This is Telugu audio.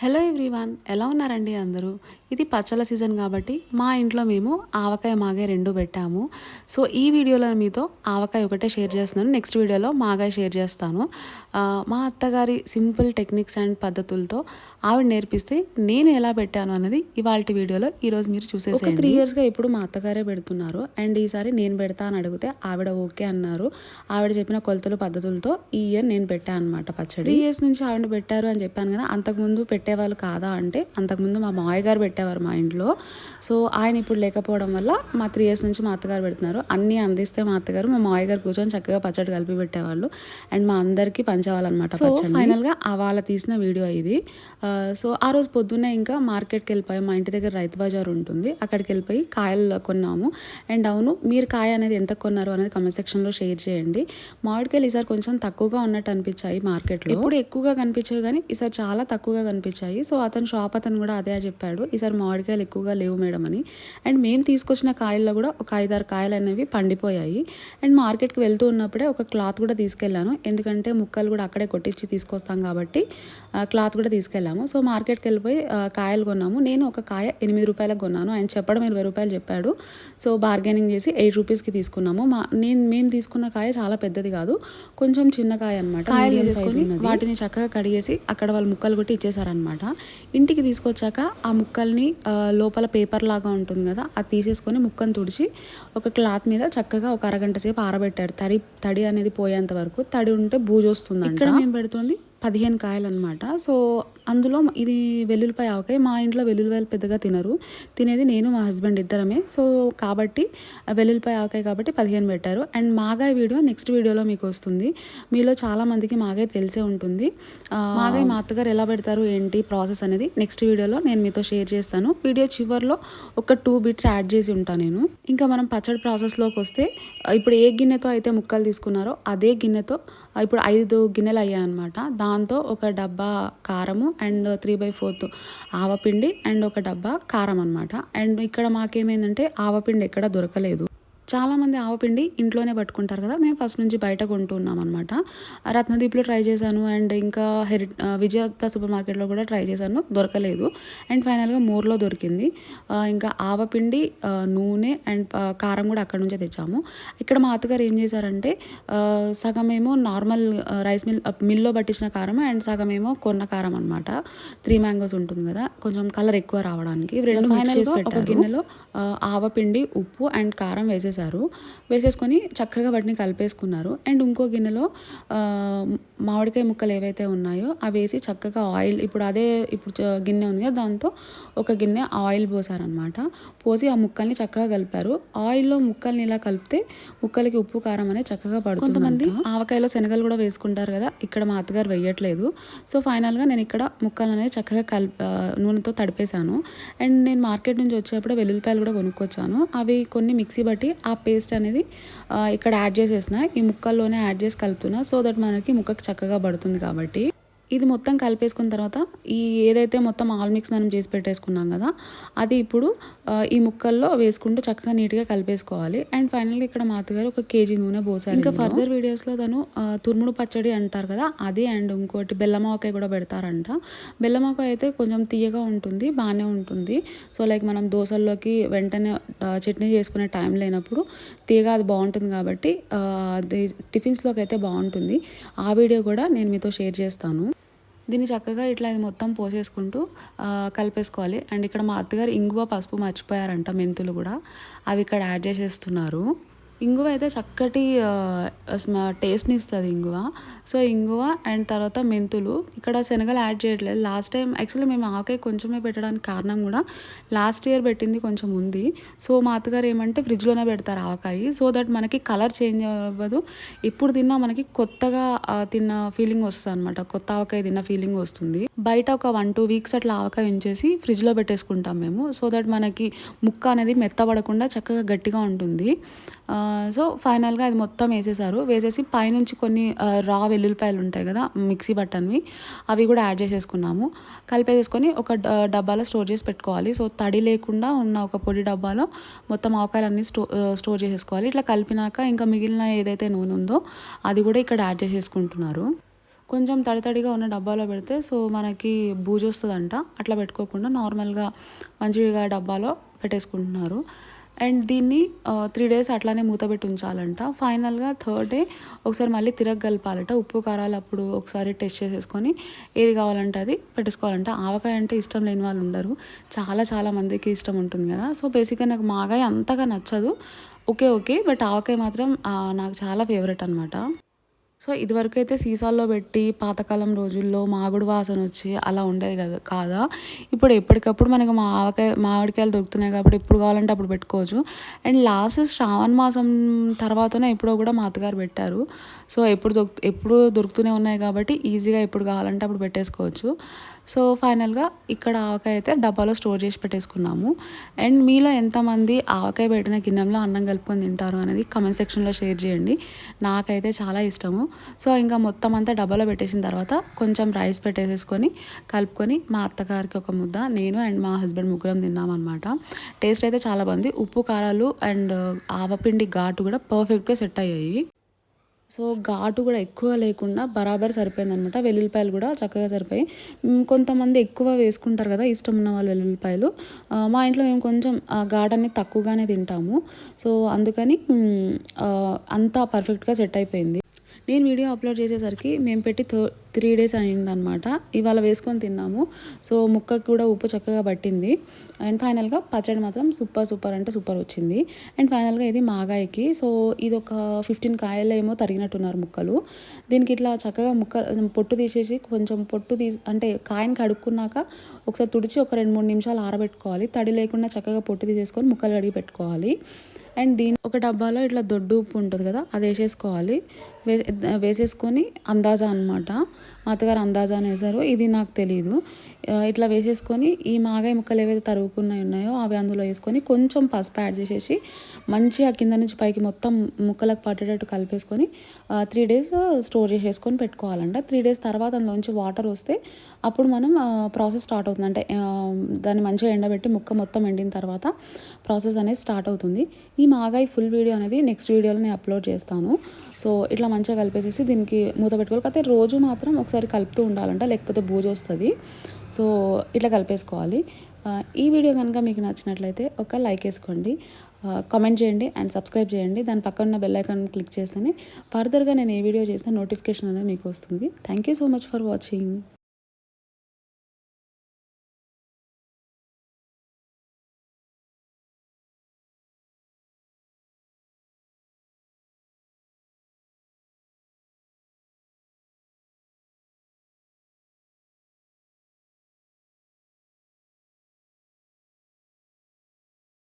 హలో ఎవ్రీవన్ ఎలా ఉన్నారండి అందరూ? ఇది పచ్చల సీజన్ కాబట్టి మా ఇంట్లో మేము ఆవకాయ మాగాయ రెండు పెట్టాము. సో ఈ వీడియోలో మీతో ఆవకాయ ఒకటే షేర్ చేస్తున్నాను. నెక్స్ట్ వీడియోలో మాగాయ షేర్ చేస్తాను. మా అత్తగారి సింపుల్ టెక్నిక్స్ అండ్ పద్ధతులతో ఆవిడ నేర్పిస్తే నేను ఎలా పెట్టాను అనేది ఇవాళ వీడియోలో ఈరోజు మీరు చూసేసి త్రీ ఇయర్స్గా ఇప్పుడు మా అత్తగారే పెడుతున్నారు. అండ్ ఈసారి నేను పెడతా అని అడిగితే ఆవిడ ఓకే అన్నారు. ఆవిడ చెప్పిన కొలతలు పద్ధతులతో ఈ ఇయర్ నేను పెట్టాను అనమాట పచ్చడి. త్రీ ఇయర్స్ నుంచి ఆవిడ పెట్టారు అని చెప్పాను కదా అంతకుముందు పెట్టేవాళ్ళు కాదా అంటే అంతకుముందు మా మావయ్య గారు పెట్టేవారు మా ఇంట్లో. సో ఆయన ఇప్పుడు లేకపోవడం వల్ల మా త్రీ ఇయర్స్ నుంచి మా అత్తగారు పెడుతున్నారు. అన్నీ అందిస్తే మా అత్తగారు మా మావయ్య గారు కూర్చొని చక్కగా పచ్చడి కలిపి పెట్టేవాళ్ళు. అండ్ మా అందరికీ పంచేవాళ్ళనమాట సో ఫైనల్గా ఆ వాళ్ళ తీసిన వీడియో ఇది. సో ఆ రోజు పొద్దున్నే ఇంకా మార్కెట్కి వెళ్ళిపోయాం మా ఇంటి దగ్గర రైతు బజార్ ఉంటుంది. అక్కడికి వెళ్ళిపోయి కాయలు కొన్నాము. అండ్ అవును మీరు కాయ అనేది ఎంత కొన్నారు అనేది కమెంట్ సెక్షన్లో షేర్ చేయండి. మామిడికాయలు ఈసారి కొంచెం తక్కువగా ఉన్నట్టు అనిపించాయి మార్కెట్లో. ఎప్పుడు ఎక్కువగా కనిపించాయి కానీ ఈసారి చాలా తక్కువగా కనిపించాయి. సో అతను షాప్ అతను కూడా అదే చెప్పాడు. ఈసారి మామిడికాయలు ఎక్కువగా లేవు మేడం అని. అండ్ మేము తీసుకొచ్చిన కాయల్లో కూడా ఒక ఐదారు కాయలు అనేవి పండిపోయాయి. అండ్ మార్కెట్కి వెళ్తూ ఉన్నప్పుడే ఒక క్లాత్ కూడా తీసుకెళ్ళాను. ఎందుకంటే ముక్కలు కూడా అక్కడే కొట్టించి తీసుకొస్తాం కాబట్టి క్లాత్ కూడా తీసుకెళ్ళాము. సో మార్కెట్కి వెళ్ళిపోయి కాయలు కొన్నాము. నేను ఒక కాయ ఎనిమిది రూపాయలకు కొన్నాను. ఆయన చెప్పడం ఇరవై రూపాయలు చెప్పాడు. సో బార్గెనింగ్ చేసి ఎయిట్ రూపీస్కి తీసుకున్నాము. మా నేను మేము తీసుకున్న కాయ చాలా పెద్దది కాదు. కొంచెం చిన్న కాయ అనమాట వాటిని చక్కగా కడిగేసి అక్కడ వాళ్ళు ముక్కలు కొట్టి ఇచ్చేసారనమాట ఇంటికి తీసుకొచ్చాక ఆ ముక్కల్ని లోపల పేపర్ లాగా ఉంటుంది కదా అది తీసేసుకొని ముక్కను తుడిచి ఒక క్లాత్ మీద చక్కగా ఒక అరగంట సేపు ఆరబెట్టారు. తడి తడి అనేది పోయేంత వరకు. తడి ఉంటే బూజు వస్తుంది ఇక్కడ మేము పెడుతుంది? పదిహేను కాయలు అనమాట సో అందులో ఇది వెల్లుల్లిపాయ ఆవకాయ. మా ఇంట్లో వెల్లుల్లిపాయలు పెద్దగా తినరు. తినేది నేను మా హస్బెండ్ ఇద్దరమే. సో కాబట్టి వెల్లుల్లిపాయ ఆవకాయ కాబట్టి పదిహేను పెట్టారు. అండ్ మాగాయ వీడియో నెక్స్ట్ వీడియోలో మీకు వస్తుంది. మీలో చాలామందికి మాగాయ తెలిసే ఉంటుంది. మాగాయ మా అత్తగారు ఎలా పెడతారు ఏంటి ప్రాసెస్ అనేది నెక్స్ట్ వీడియోలో నేను మీతో షేర్ చేస్తాను. వీడియో చివరిలో ఒక టూ బిట్స్ యాడ్ చేసి ఉంటాను నేను. ఇంకా మనం పచ్చడి ప్రాసెస్లోకి వస్తే ఇప్పుడు ఏ గిన్నెతో అయితే ముక్కలు తీసుకున్నారో అదే గిన్నెతో ఇప్పుడు ఐదు గిన్నెలు అయ్యాయన్నమాట. దాంతో ఒక డబ్బా కారము అండ్ త్రీ బై ఫోర్త్ ఆవపిండి అండ్ ఒక డబ్బా కారం అనమాట అండ్ ఇక్కడ మాకేమైందంటే ఆవపిండి ఎక్కడ దొరకలేదు. చాలామంది ఆవపిండి ఇంట్లోనే పట్టుకుంటారు కదా. మేము ఫస్ట్ నుంచి బయట కొంటున్నాం అనమాట రత్నదీప్లో ట్రై చేశాను అండ్ ఇంకా హెరి విజయత సూపర్ మార్కెట్లో కూడా ట్రై చేశాను. దొరకలేదు. అండ్ ఫైనల్గా మోర్లో దొరికింది. ఇంకా ఆవపిండి నూనె అండ్ కారం కూడా అక్కడ నుంచే తెచ్చాము. ఇక్కడ మా అత్తగారు ఏం చేశారంటే సగం ఏమో నార్మల్ రైస్ మిల్ మిల్లో పట్టించిన కారం అండ్ సగం ఏమో కొన్న కారం అనమాట త్రీ మ్యాంగోస్ ఉంటుంది కదా. కొంచెం కలర్ ఎక్కువ రావడానికి. రెండు పెట్టారు. ఒక గిన్నెలో? ఆవపిండి ఉప్పు అండ్ కారం వేసేసారు వేసేసుకొని చక్కగా వాటిని కలిపేసుకున్నారు. అండ్ ఇంకో గిన్నెలో మామిడికాయ ముక్కలు ఏవైతే ఉన్నాయో అవి వేసి చక్కగా ఆయిల్ ఇప్పుడు అదే ఇప్పుడు గిన్నె ఉంది కదా దాంతో ఒక గిన్నె ఆయిల్ పోసారనమాట పోసి ఆ ముక్కల్ని చక్కగా కలిపారు. ఆయిల్లో ముక్కల్ని ఇలా కలిపితే ముక్కలకి ఉప్పు కారం అనేది చక్కగా పడుతుంది కొంతమంది ఆవకాయలో శనగలు కూడా వేసుకుంటారు కదా ఇక్కడ మా అత్తగారు వేయట్లేదు. సో ఫైనల్గా నేను ఇక్కడ ముక్కలు అనేది చక్కగా కల్ నూనెతో తడిపేశాను. అండ్ నేను మార్కెట్ నుంచి వచ్చేప్పుడు వెల్లుల్లిపాయలు కూడా కొనుక్కొచ్చాను. అవి కొన్ని మిక్సీ బట్టి ఆ పేస్ట్ అనేది ఆ, ఇక్కడ యాడ్ చేసేసిన ఈ ముక్కల్లోనే యాడ్ చేసి కలుపుతున్నా సో దట్ మనకి ముక్కకి చక్కగా పడుతుంది కాబట్టి. ఇది మొత్తం కలిపేసుకున్న తర్వాత ఈ ఏదైతే మొత్తం ఆల్ మిక్స్ మనం చేసి పెట్టేసుకున్నాం కదా అది ఇప్పుడు ఈ ముక్కల్లో వేసుకుంటూ చక్కగా నీట్గా కలిపేసుకోవాలి. అండ్ ఫైనల్గా ఇక్కడ మా అత్తగారు ఒక కేజీ నూనె పోసారు ఇంకా ఫర్దర్ వీడియోస్లో తను తురుముడు పచ్చడి అంటారు కదా అది అండ్ ఇంకోటి బెల్లమాకాయ కూడా పెడతారంట. బెల్లమాకాయ అయితే కొంచెం తీయగా ఉంటుంది బాగానే ఉంటుంది. సో లైక్ మనం దోశల్లోకి వెంటనే చట్నీ చేసుకునే టైం లేనప్పుడు తీయగా అది బాగుంటుంది కాబట్టి అది టిఫిన్స్లోకి అయితే బాగుంటుంది. ఆ వీడియో కూడా నేను మీతో షేర్ చేస్తాను. దీన్ని చక్కగా ఇట్లా ఇది మొత్తం పోసేసుకుంటూ కలిపేసుకోవాలి. అండ్ ఇక్కడ మా అత్తగారు ఇంగువ పసుపు మర్చిపోయారంట మెంతులు కూడా. అవి ఇక్కడ యాడ్ చేసేస్తున్నారు. ఇంగువ అయితే చక్కటి టేస్ట్ని ఇస్తుంది ఇంగువ. సో ఇంగువ అండ్ తర్వాత మెంతులు. ఇక్కడ శనగలు యాడ్ చేయట్లేదు. లాస్ట్ టైం యాక్చువల్లీ మేము ఆవకాయ కొంచెమే పెట్టడానికి కారణం కూడా లాస్ట్ ఇయర్ పెట్టింది కొంచెం ఉంది. సో మా అత్తగారు ఏమంటే ఫ్రిడ్జ్లోనే పెడతారు ఆవకాయ. సో దట్ మనకి కలర్ చేంజ్ అవ్వదు. ఇప్పుడు తిన్నా మనకి కొత్తగా తిన్న ఫీలింగ్ వస్తుంది అనమాట కొత్త ఆవకాయ తిన్న ఫీలింగ్ వస్తుంది. బయట ఒక వన్ టూ వీక్స్ అట్లా ఆవకాయ ఉంచేసి ఫ్రిడ్జ్లో పెట్టేసుకుంటాం మేము. సో దట్ మనకి ముక్క అనేది మెత్తబడకుండా చక్కగా గట్టిగా ఉంటుంది. సో ఫైనల్గా అది మొత్తం వేసేసారు. వేసేసి పైనుంచి కొన్ని రా వెల్లుల్లిపాయలు ఉంటాయి కదా మిక్సీ బట్టన్వి అవి కూడా యాడ్ చేసేసుకున్నాము. కలిపేసేసుకొని ఒక డ- డబ్బాలో స్టోర్ చేసి పెట్టుకోవాలి. సో తడి లేకుండా ఉన్న ఒక పొడి డబ్బాలో మొత్తం ఆవకాయలన్నీ స్టో స్టోర్ చేసేసుకోవాలి. ఇట్లా కలిపినాక ఇంకా మిగిలిన ఏదైతే నూనె ఉందో అది కూడా ఇక్కడ యాడ్ చేసేసుకుంటున్నారు. కొంచెం తడి తడిగా ఉన్న డబ్బాలో పెడితే సో మనకి బూజు వస్తుందంట అట్లా పెట్టుకోకుండా నార్మల్గా మంచిగా డబ్బాలో పెట్టేసుకుంటున్నారు. అండ్ దీన్ని త్రీ డేస్ అట్లానే మూత పెట్టి ఉంచాలంట. ఫైనల్గా థర్డ్ డే ఒకసారి మళ్ళీ తిరగగలపాలట ఉప్పు కారాలు అప్పుడు ఒకసారి టెస్ట్ చేసేసుకొని ఏది కావాలంటే అది పెట్టేసుకోవాలంట ఆవకాయ అంటే ఇష్టం లేని వాళ్ళు ఉండరు. చాలా చాలా మందికి ఇష్టం ఉంటుంది కదా. సో బేసిక్గా నాకు మాగాయ అంతగా నచ్చదు. Okay okay. బట్ ఆవకాయ మాత్రం నాకు చాలా ఫేవరెట్ అనమాట సో ఇదివరకు అయితే సీసాల్లో పెట్టి పాతకాలం రోజుల్లో మాగుడు వాసన వచ్చి అలా ఉండేది కదా కాదా? ఇప్పుడు ఎప్పటికప్పుడు మనకు మావకాయ మామిడికాయలు దొరుకుతున్నాయి కాబట్టి ఎప్పుడు కావాలంటే అప్పుడు పెట్టుకోవచ్చు. అండ్ లాస్ట్ శ్రావణ మాసం తర్వాతనే ఎప్పుడో కూడా మా అత్తగారు పెట్టారు. సో ఎప్పుడు దొరుకు ఎప్పుడు దొరుకుతూనే ఉన్నాయి కాబట్టి ఈజీగా ఎప్పుడు కావాలంటే అప్పుడు పెట్టేసుకోవచ్చు. సో ఫైనల్గా ఇక్కడ ఆవకాయ అయితే డబ్బాలో స్టోర్ చేసి పెట్టేసుకున్నాము. అండ్ మీలో ఎంతమంది ఆవకాయ పెట్టిన గిన్నెలో అన్నం కలుపుకొని తింటారు అనేది కమెంట్ సెక్షన్లో షేర్ చేయండి. నాకైతే చాలా ఇష్టము. సో ఇంకా మొత్తం అంతా డబ్బాలో పెట్టేసిన తర్వాత కొంచెం రైస్ పెట్టేసేసుకొని కలుపుకొని మా అత్తగారికి ఒక ముద్ద నేను అండ్ మా హస్బెండ్ ముగ్గురం తిందామన్నమాట టేస్ట్ అయితే చాలా బాగుంది. ఉప్పు కారాలు అండ్ ఆవపిండి ఘాటు కూడా పర్ఫెక్ట్గా సెట్ అయ్యాయి. సో ఘాటు కూడా ఎక్కువ లేకుండా బరాబర్ సరిపోయింది అనమాట వెల్లుల్లిపాయలు కూడా చక్కగా సరిపోయి. కొంతమంది ఎక్కువ వేసుకుంటారు కదా ఇష్టం ఉన్న వాళ్ళు వెల్లుల్లిపాయలు. మా ఇంట్లో మేము కొంచెం ఆ ఘాట్ అనేది తక్కువగానే తింటాము. సో అందుకని అంతా పర్ఫెక్ట్గా సెట్ అయిపోయింది. నేను వీడియో అప్లోడ్ చేసేసరికి మేము పెట్టి థర్ త్రీ డేస్ అయిందనమాట. ఇవాళ వేసుకొని తిన్నాము. సో ముక్కకు కూడా ఉప్పు చక్కగా పట్టింది. అండ్ ఫైనల్గా పచ్చడి మాత్రం సూపర్ సూపర్ అంటే సూపర్ వచ్చింది. అండ్ ఫైనల్గా ఇది మాగాయకి. సో ఇది ఒక ఫిఫ్టీన్ కాయలు ఏమో తరిగినట్టున్నారు ముక్కలు. దీనికి ఇట్లా చక్కగా ముక్క పొట్టు తీసేసి కొంచెం పొట్టు తీసి అంటే కాయని కడుక్కున్నాక ఒకసారి తుడిచి ఒక రెండు మూడు నిమిషాలు ఆరబెట్టుకోవాలి. తడి లేకుండా చక్కగా పొట్టు తీసేసుకొని ముక్కలు కడిగి పెట్టుకోవాలి. అండ్ దీని ఒక డబ్బాలో ఇట్లా దొడ్డు ఉప్పు ఉంటుంది కదా అది వేసేసుకోవాలి. వేసేసుకొని అందాజా అనమాట మా అత్తగారు అందాజా అని వేశారు ఇది నాకు తెలియదు ఇట్లా వేసేసుకొని ఈ మాగాయ ముక్కలు ఏవైతే తరుగుకున్నాయి ఉన్నాయో అవి అందులో వేసుకొని కొంచెం పసుపు యాడ్ చేసేసి మంచిగా కింద నుంచి పైకి మొత్తం ముక్కలకు పట్టేటట్టు కలిపేసుకొని త్రీ డేస్ స్టోర్ చేసేసుకొని పెట్టుకోవాలంట. త్రీ డేస్ తర్వాత అందులోంచి వాటర్ వస్తే అప్పుడు మనం ప్రాసెస్ స్టార్ట్ అవుతుంది అంటే దాన్ని మంచిగా ఎండబెట్టి ముక్క మొత్తం ఎండిన తర్వాత ప్రాసెస్ అనేది స్టార్ట్ అవుతుంది. ఈ మాగాయ ఫుల్ వీడియో అనేది నెక్స్ట్ వీడియోలో నేను అప్లోడ్ చేస్తాను. సో ఇట్లా మంచిగా కలిపేసేసి దీనికి మూత పెట్టుకోవాలి. కాకపోతే రోజు మాత్రం ఒకసారి కలుపుతూ ఉండాలంట లేకపోతే బూజు వస్తుంది. సో ఇట్లా కలిపేసుకోవాలి. ఈ వీడియో కనుక మీకు నచ్చినట్లయితే ఒక లైక్ వేసుకోండి. కామెంట్ చేయండి అండ్ సబ్స్క్రైబ్ చేయండి. దాని పక్కన ఉన్న బెల్ ఐకాన్ క్లిక్ చేస్తేనే ఫర్దర్గా నేను ఏ వీడియో చేసినా నోటిఫికేషన్ అనేది మీకు వస్తుంది. Thank you so much for watching